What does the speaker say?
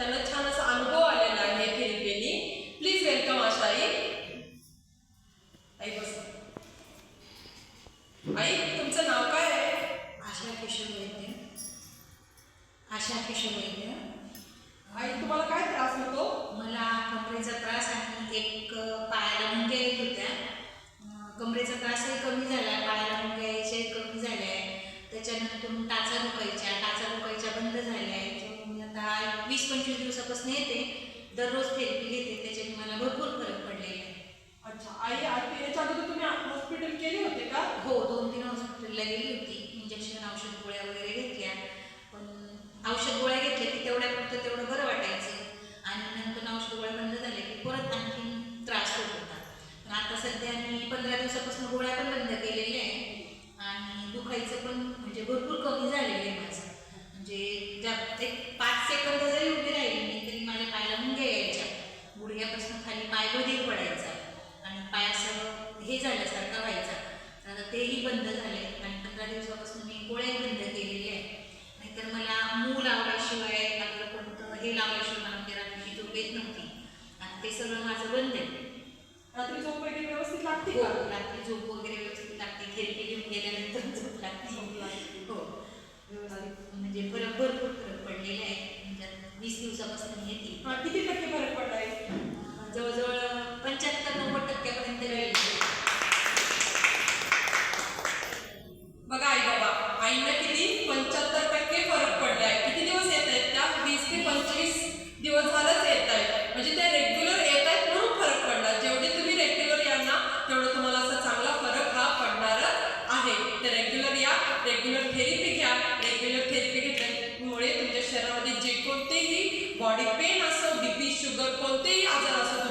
त्यांना छान असा अनुभव आलेला आहे थेरपीने प्लीज वेलकम आशा आई आई बस. आई तुमचं नाव काय आहे? आशा किशोर वैद्य. आशा किशोर वैद्य. आई तुम्हाला काय त्रास होतो? मला कमरेचा त्रास आणि एक पायाला मुंग्या येत होत्या. कमरेचा त्रासही कमी झाला पायाला मुंग्या यायचे कमी झाले त्याच्यानंतर टाचा वीस पंचवीस दिवसापासून येते. दररोज थेरपी घेते. त्याच्याने मला भरपूर फरक पडलेला आहे. अच्छा आई आता याच्या अगोदर तुम्ही हॉस्पिटल केले होते का? हो दोन तीन हॉस्पिटलला गेली होती. इंजेक्शन औषध गोळ्या वगैरे घेतल्या. पण औषध गोळ्या घेतल्या की तेवढ्या पुरतं तेवढं बरं वाटायचं. आणि नंतर औषध गोळ्या बंद झाल्या की परत आणखीन त्रास होत होता. पण आता सध्या मी पंधरा दिवसापासून गोळ्या पण बंद केलेल्या आहे आणि दुखायचं पण म्हणजे भरपूर कमी झालेलं आहे माझं म्हणजे ज्या एक पाच सेकंद जरी उभी राहिली मी तरी माझ्या पायाला मुंग्या यायच्या गुडघ्यापासून खाली पाय बधीर पडायचा आणि पाय असं हे झाल्यासारखं व्हायचा. आता तेही बंद झाले. आणि पंधरा दिवसापासून मी गोळ्या बंद केलेल्या आहे. नाहीतर मला मूल लावल्याशिवाय आपलं कोणतं हे लावल्याशिवाय मला म्हणजे रात्रीची झोप येत नव्हती. आणि ते सगळं माझं बंद आहे. रात्री झोप वगैरे व्यवस्थित लागते हो का? रात्री झोप वगैरे व्यवस्थित लागते. थेरपी घेऊन गेल्यानंतर झोप लागते. हो. म्हणजे फरक भरपूर फरक पडलेला आहे. म्हणजे वीस दिवसापासून येते. किती टक्के बॉडी पेन असो बीपी शुगर कोणतेही आजार असो